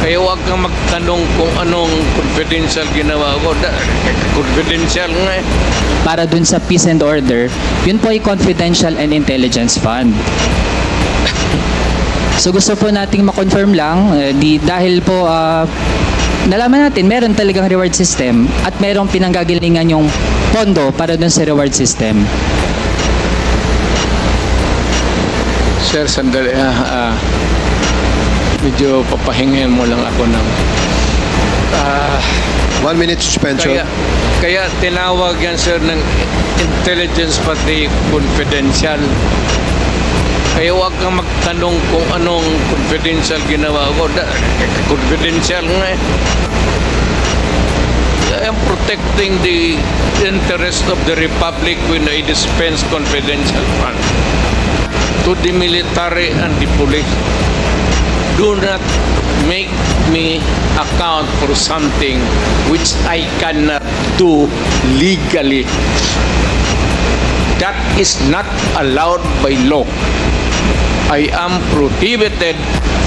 Kaya huwag kang magtanong kung anong confidential ginawa ko. Da, confidential nga eh. Para dun sa peace and order, yun po ay confidential and intelligence fund. So gusto po nating ma-confirm lang, eh, di, dahil po ah, nalaman natin meron talagang reward system at merong pinanggagalingan yung pondo para dun sa reward system. Sir, sandali. Ah, ah, medyo papahingin mo lang ako ng... Ah, One minute suspension. kaya, kaya tinawag yan, sir, ng intelligence pati confidential. Kaya huwag kang magtanong kung anong confidential ginawa ko. Da, confidential nga eh. I am protecting the interest of the Republic when I dispense confidential funds to the military and the police. Do not make me account for something which I cannot do legally. That is not allowed by law. I am prohibited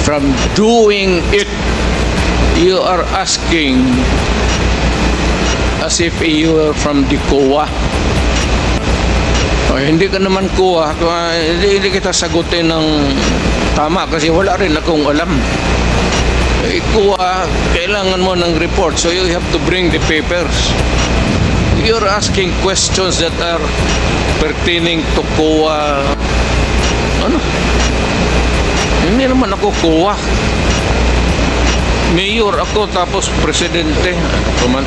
from doing it. You are asking as if you are from the COA. Hindi ka naman kuha. Hindi, hindi kita sagutin ng tama kasi wala rin akong alam. Eh, kuha, kailangan mo ng report. So you have to bring the papers. You're asking questions that are pertaining to kuha. Ano? Hindi naman ako kuha. Mayor ako tapos presidente. Ano pa man?